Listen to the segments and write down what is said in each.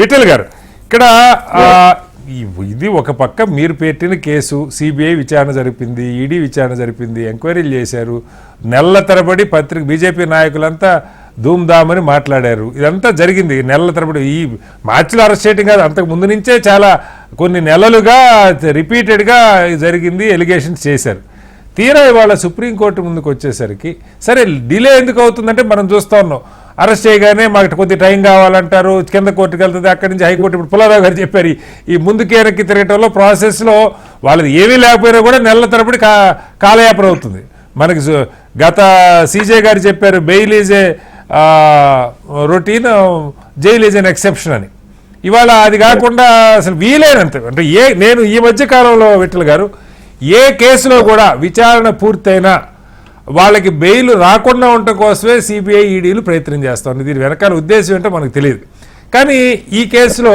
విఠల్ గారు. ఇక్కడ ఇది ఒక పక్క మీరు పెట్టిన కేసు సిబిఐ విచారణ జరిపింది ఈడీ విచారణ జరిపింది ఎంక్వైరీలు చేశారు నెలల తరబడి పత్రిక బీజేపీ నాయకులంతా ధూమ్ధామని మాట్లాడారు. ఇదంతా జరిగింది నెలల తరబడి. ఈ మార్చిలో అరెస్ట్ చేయడం కాదు అంతకు ముందు నుంచే చాలా కొన్ని నెలలుగా రిపీటెడ్గా జరిగింది ఎలిగేషన్స్ చేశారు. తీరా ఇవాళ సుప్రీంకోర్టు ముందుకు వచ్చేసరికి సరే డిలే ఎందుకు అవుతుందంటే మనం చూస్తా ఉన్నాం. అరెస్ట్ చేయగానే మాకు కొద్ది టైం కావాలంటారు. కింద కోర్టుకు వెళ్తుంది. అక్కడి నుంచి హైకోర్టు ఇప్పుడు పుల్లారావు గారు చెప్పారు. ఈ- ఈ ముందుకి వెనక్కి తిరగటంలో ప్రాసెస్లో వాళ్ళది ఏమీ లేకపోయినా కూడా నెలల తరబడి కా కాలయాపన అవుతుంది. మనకి గత సీజే గారు చెప్పారు bail is a routine jail is an exception అని. ఇవాళ అది కాకుండా అసలు వీలైనంత అంటే ఏ నేను ఈ మధ్య కాలంలో విఠల్ గారు ఏ కేసులో కూడా విచారణ పూర్తయినా వాళ్ళకి బెయిల్ రాకుండా ఉండటం కోసమే సిబిఐ ఈడీలు ప్రయత్నం చేస్తుంది. దీని వెనకాల ఉద్దేశం ఏంటో మనకు తెలియదు. కానీ ఈ కేసులో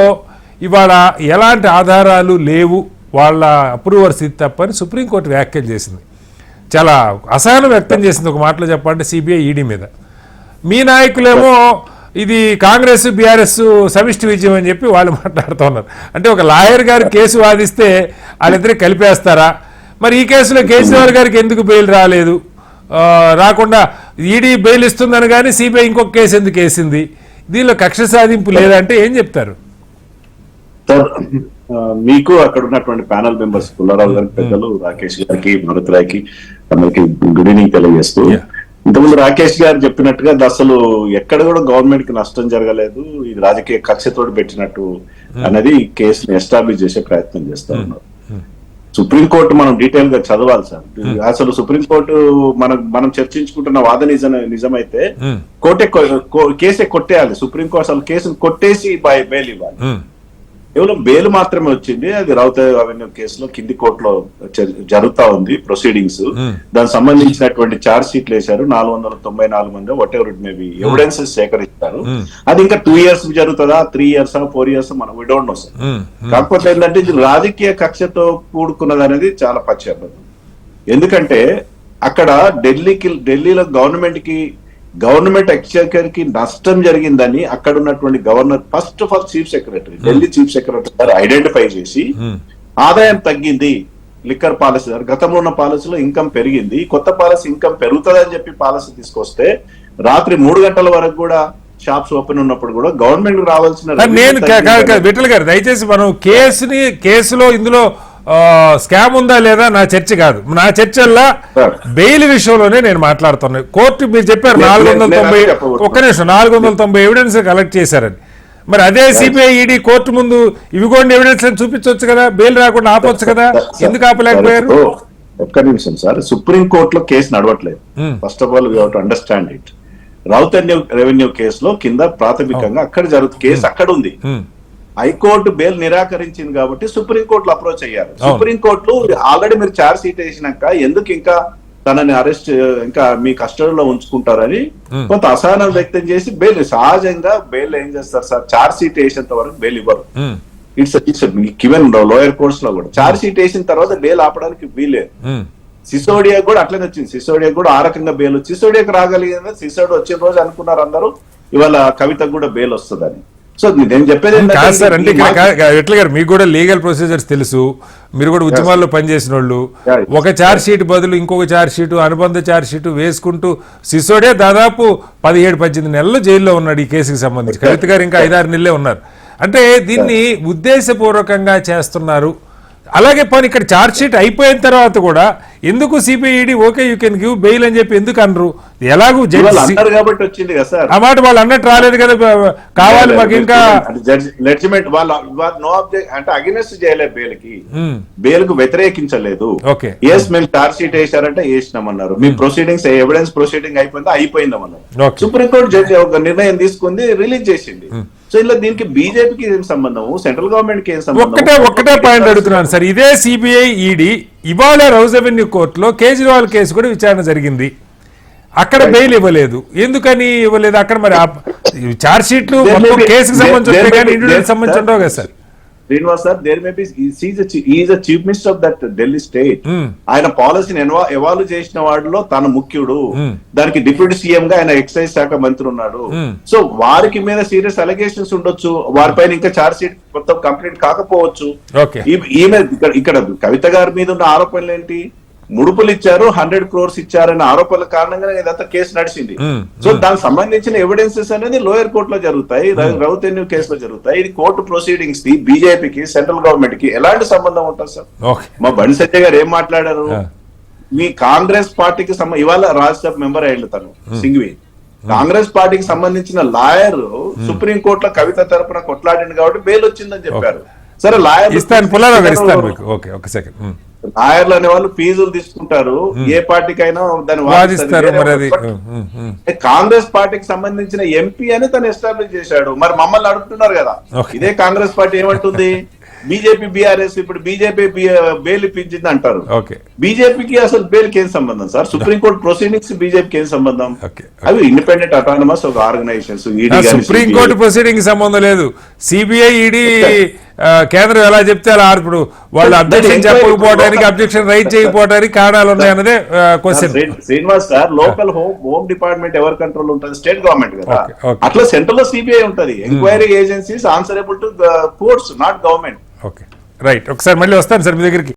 ఇవాళ ఎలాంటి ఆధారాలు లేవు. వాళ్ళ అప్రూవర్స్ ఇది తప్పని సుప్రీంకోర్టు వ్యాఖ్యలు చేసింది. చాలా అసహనం వ్యక్తం చేసింది ఒక మాటలో చెప్పాలంటే సిబిఐ ఈడీ మీద. మీ నాయకులేమో ఇది కాంగ్రెస్ బీఆర్ఎస్ సమిష్టి విజయం అని చెప్పి వాళ్ళు మాట్లాడుతున్నారు అంటే ఒక లాయర్ గారు కేసు వాదిస్తే వాళ్ళిద్దరికి కలిపేస్తారా? మరి ఈ కేసులో కేసీఆర్ గారికి ఎందుకు బెయిల్ రాలేదు? రాకుండా ఈడీ బెయిల్ ఇస్తుందని కానీ సిబిఐ ఇంకొక కేసు ఎందుకు వేసింది? దీనిలో కక్ష సాధింపు లేదంటే ఏం చెప్తారు? మీకు అక్కడ ఉన్నటువంటి ప్యానల్ మెంబర్స్ పుల్లారావు గారికి పెద్దలు రాకేష్ గారికి భరత్ రాయ్కి అందరికి గుడ్ ఈవినింగ్ తెలియజేస్తూ. ఇంతకుముందు రాకేష్ గారు చెప్పినట్టుగా అసలు ఎక్కడ కూడా గవర్నమెంట్కి నష్టం జరగలేదు ఇది రాజకీయ కక్షతోటి పెట్టినట్టు అనేది కేసుని ఎస్టాబ్లిష్ చేసే ప్రయత్నం చేస్తా ఉన్నారు. సుప్రీంకోర్టు మనం డీటెయిల్గా చదవాలి సార్. అసలు సుప్రీంకోర్టు మనం మనం చర్చించుకుంటున్న వాద నిజం నిజమైతే. కోర్టే కేసే కొట్టేయాలి. సుప్రీంకోర్టు అసలు కేసును కొట్టేసి బై బెయిల్ ఇవ్వాలి. కేవలం బెయిల్ మాత్రమే వచ్చింది. అది రౌత అవెన్యూ కేసులో కింది కోర్టులో జరుగుతా ఉంది ప్రొసీడింగ్స్. Hmm. దానికి సంబంధించినటువంటి చార్జ్ షీట్లు వేశారు. నాలుగు వందల తొంభై నాలుగు మంది whatever it maybe evidences సేకరిస్తారు Hmm. అది ఇంకా టూ ఇయర్స్ జరుగుతుందా? త్రీ ఇయర్స్ ఫోర్ ఇయర్స్ మనం we don't know sir um, కాకపోతే ఏంటంటే ఇది రాజకీయ కక్షతో కూడుకున్నది అనేది చాలా పచ్చి ఎందుకంటే అక్కడ ఢిల్లీకి ఢిల్లీలో గవర్నమెంట్కి గవర్నమెంట్ ఎక్స్చేకర్కి నష్టం జరిగిందని అక్కడ ఉన్నటువంటి governor first of all chief secretary Delhi chief secretary గారు ఐడెంటిఫై చేసి ఉమ్, ఆదాయం తగ్గింది లిక్కర్ పాలసీ ద్వారా గతంలో ఉన్న పాలసీలో ఇన్కమ్ పెరిగింది కొత్త పాలసీ ఇన్కమ్ పెరుగుతుందని చెప్పి పాలసీ తీసుకొస్తే రాత్రి మూడు గంటల వరకు కూడా షాప్స్ ఓపెన్ ఉన్నప్పుడు కూడా గవర్నమెంట్ రావాల్సిన నేను విఠల్ గారు దయచేసి మనం కేసుని కేసులో ఇందులో స్కామ్ ఉందా లేదా నా చర్చ కాదు. నా చర్చల్లో. బెయిల్ విషయంలోనే నేను మాట్లాడుతున్నాను కోర్టు మీరు చెప్పారు నాలుగు వందల తొంభై. ఒక్క నిమిషం నాలుగు వందల తొంభై ఎవిడెన్స్ కలెక్ట్ చేశారని. మరి అదే సిబిఐ ఈడీ కోర్టు ముందు ఇవిగోండి ఎవిడెన్స్ అని చూపించవచ్చు కదా బెయిల్ రాకుండా ఆపొచ్చు కదా? ఎందుకు ఆపలేకపోయారు? ఒక్క నిమిషం సార్. సుప్రీం కోర్టులో కేసు నడవట్లేదు. Hmm. First of all we to understand it రౌతన్యూ revenue కేసులో కింద ప్రాథమికంగా అక్కడ జరుగుతుంది కేసు అక్కడ ఉంది ఉమ్, హైకోర్టు బెయిల్ నిరాకరించింది కాబట్టి సుప్రీం కోర్టులో అప్రోచ్ అయ్యారు. అవును. సుప్రీం కోర్టులో ఆల్రెడీ మీరు చార్జ్ షీట్ వేసినాక ఎందుకు ఇంకా తనని అరెస్ట్ ఇంకా మీ కస్టడీలో ఉంచుకుంటారని. కొంత అసహనం వ్యక్తం చేసి బెయిల్ సహజంగా బెయిల్ ఏం చేస్తారు సార్? చార్జ్ షీట్ వేసేంత వరకు బెయిల్ ఇవ్వరు. ఇట్స్ ఇట్స్ గివెన్ లోయర్ కోర్ట్స్లో కూడా. చార్జ్ షీట్ వేసిన తర్వాత బెయిల్ ఆపడానికి ఉమ్, సిసోడియా కూడా అట్లనే వచ్చింది. సిసోడియా కూడా ఆ రకంగా బెయిల్ వచ్చి సిసోడియాకి రాగలిగింది. సిసోడి వచ్చిన రోజు అనుకున్నారు అందరూ ఇవాళ కవితకు కూడా బెయిల్ వస్తుందని. సో నేను చెప్పేది కాదు సార్ అంటే ఎట్లా గారు? మీకు కూడా లీగల్ ప్రొసీజర్స్ తెలుసు. మీరు కూడా ఉద్యమాల్లో పనిచేసిన వాళ్ళు. ఒక చార్జ్ షీట్ బదులు ఇంకొక చార్జ్ షీట్ అనుబంధ చార్జ్ షీట్ వేసుకుంటూ సిసోడే దాదాపు పదిహేడు పద్దెనిమిది నెలలు జైల్లో ఉన్నాడు ఈ కేసుకి సంబంధించి. కవిత గారు ఇంకా ఐదారు నెలలే ఉన్నారు. అంటే దీన్ని ఉద్దేశపూర్వకంగా చేస్తున్నారు అలాగే పోనీ ఇక్కడ చార్జ్ షీట్ అయిపోయిన తర్వాత కూడా ఎందుకు CBID okay you can give bail అని చెప్పి ఎందుకు అనరు? ఎలాగూ కాబట్టి వచ్చింది కదా సార్. ఆ మాట వాళ్ళు అన్నట్టు రాలేదు కదా కావాలి మాకు ఇంకా. జడ్జిమెంట్ వాళ్ళు నో ఆబ్జెక్ట్ అంటే అగెనెస్ట్ చేయలేదు బెయిల్కి బెయిల్కు వ్యతిరేకించలేదు. ఓకే ఎస్ మేము చార్జ్ షీట్ వేసారంటే వేసినామన్నారు. మీ ప్రొసీడింగ్స్ ఎవిడెన్స్ ప్రొసీడింగ్ అయిపోయింది అయిపోయిందమన్నారు. సుప్రీంకోర్టు జడ్జి ఒక నిర్ణయం తీసుకుంది రిలీజ్ చేసింది. సో ఇలా దీనికి బీజేపీకి ఏం సంబంధం సెంట్రల్ గవర్నమెంట్కి ఏం సంబంధం ఒక్కటే ఒక్కటే పాయింట్ అడుగుతున్నాను సార్. ఇదే సిబిఐ ఈడీ ఇవాళ రౌజ్ అవెన్యూ కోర్టులో కేజ్రీవాల్ కేసు కూడా విచారణ జరిగింది. అక్కడ బెయిల్ ఇవ్వలేదు. ఎందుకని ఇవ్వలేదు? అక్కడ మరి చార్జ్ షీట్లు కేసుకు సంబంధించి కానీ ఇండివిజువల్ సంబంధించి ఉండవు కదా sir. Srinivas sir there may be is a chief minister of that Delhi state Hmm. ఆయన పాలసీని ఎవాల్వ్ చేసిన వాడిలో తన ముఖ్యుడు. Hmm. దానికి డిప్యూటీ సీఎం గా ఆయన ఎక్సైజ్ శాఖ మంత్రి ఉన్నాడు. Hmm. సో వారికి మీద సీరియస్ అలిగేషన్స్ ఉండొచ్చు. వారిపైన ఇంకా చార్జ్ షీట్ మొత్తం కంప్లీట్ కాకపోవచ్చు. ఈమె ఇక్కడ ఇక్కడ కవిత గారి మీద ఉన్న ఆరోపణలు ఏంటి ముడుపులు ఇచ్చారు హండ్రెడ్ క్రోర్స్ ఇచ్చారనే ఆరోపణల కారణంగా ఇదంతా కేసు నడిచింది. సో దానికి సంబంధించిన ఎవిడెన్సెస్ అనేది లోయర్ కోర్టులో జరుగుతాయి రౌతెన్యూ కేసులో జరుగుతాయి. ఇది కోర్టు ప్రొసీడింగ్స్కి బీజేపీకి సెంట్రల్ గవర్నమెంట్కి ఎలాంటి సంబంధం ఉంటుంది సార్? మా బండి సంజయ్ గారు ఏం మాట్లాడారు. మీ కాంగ్రెస్ పార్టీకి ఇవాళ రాజ్యసభ మెంబర్ అయ్యిండు తను సింఘ్వి కాంగ్రెస్ పార్టీకి సంబంధించిన లాయర్ సుప్రీం కోర్టులో కవిత తరపున కొట్లాడింది కాబట్టి బెయిల్ వచ్చిందని చెప్పారు. సరే లాయర్ ఇస్తాను పుల్లారావు గారు ఇస్తాను మీకు. ఓకే ఒక సెకండ్. లాయర్లు అనే వాళ్ళు ఫీజులు తీసుకుంటారు. ఏ పార్టీకైనా దాన్ని వాదిస్తారు. కాంగ్రెస్ పార్టీకి సంబంధించిన ఎంపీ అని తను ఎస్టాబ్లిష్ చేశాడు. మరి మమ్మల్ని అడుగుతున్నారు కదా. ఇదే కాంగ్రెస్ పార్టీ ఏమంటుంది? బీజేపీ బీఆర్ఎస్ ఇప్పుడు బీజేపీ బెయిల్ ఇప్పించింది అంటారు ఓకే. బీజేపీకి అసలు బెయిల్కి ఏం సంబంధం సార్? సుప్రీంకోర్టు ప్రొసీడింగ్స్ బీజేపీకి ఏం సంబంధం? అవి ఇండిపెండెంట్ అటానమస్ ఒక ఆర్గనైజేషన్స్ సుప్రీం కోర్టు ప్రొసీడింగ్ సంబంధం లేదు. సిబిఐ ఈడీ కేంద్రం ఎలా చెప్తే అలా ఇప్పుడు వాళ్ళు అబ్జెక్షన్ చెప్పకపోవడానికి అబ్జెక్షన్ రైట్ చేయకపోవడానికి కారణాలు ఉన్నాయన్నదే question Srinivas sir local home home department ఎవరి కంట్రోల్ ఉంటుంది? స్టేట్ గవర్నమెంట్ కదా. అట్లా సెంట్రల్లో సిబిఐ ఉంటది. Enquiry agencies answerable to courts not government okay right ఒకసారి మళ్ళీ వస్తాను సార్ మీ దగ్గరికి.